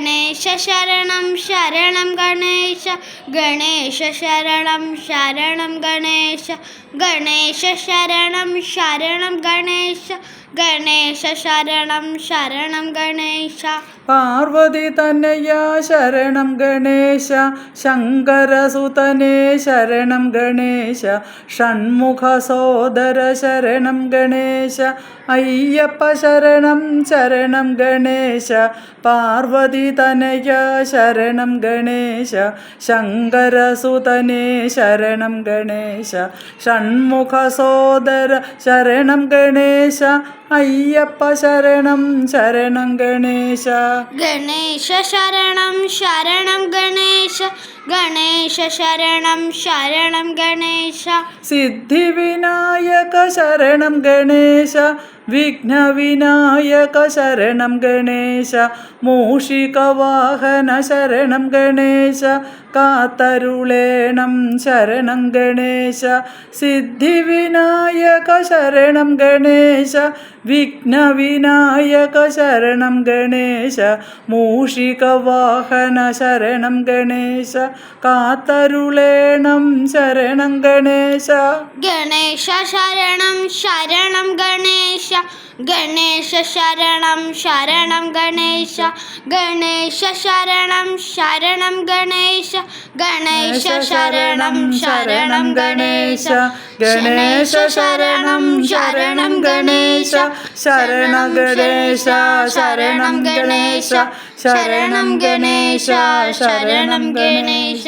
ഗണേശ ശരണം ശരണം ഗണേശ ഗണേശ ശരണം ശരണം ഗണേശ ഗണേശ ശരണം ശരണം ഗണേശ ഗണേശ ശരണം ശരണം ഗണേശ. പാർവതി തന്നയ ശരണം ഗണേശ. ശങ്കരസുതനേ ശരണം ഗണേശ. ഷൺമുഖ സോദര ശരണം ഗണേശ. അയ്യപ്പ ശരണം ശരണം ഗണേശ. പാർവതി തനയ ശരണം ഗണേശ. ശങ്കരസുതനേ ശരണം ഗണേശ. ഷൺമുഖ സോദര ശരണം ഗണേശ. അയ്യപ്പ ശരണം ശരണം ഗണേശ. ഗണേശ ശരണം ശരണം ഗണേശ. ഗണേശ ശരണം ശരണം ഗണേശ. സിദ്ധി വിനായക ശരണം ഗണേശ. വിഘ്നവിനായക ശരണം ഗണേശ മൂഷികവാഹന ശരണം ഗണേശ കാത്തരുളേണം ശരണം ഗണേശ സിദ്ധിവിനായക ശരണം ഗണേശ വിഘ്നവിനായക ശരണം ഗണേശ മൂഷികവാഹന ശരണം ഗണേശ കാത്തരുളേണം ശരണം ഗണേശ. ഗണേശ ശരണം ശരണം ഗണേശ. ഗണേശ ശരണം ശരണം ഗണേശ ഗണേശ ശരണം ശരണം ഗണേശ ഗണേശ ശരണം ശരണം ഗണേശ ഗണേശ ശരണം ശരണം ഗണേശ ശരണ ഗണേശ ശരണം ഗണേശ ശരണം ഗണേശ ശരണം ഗണേശ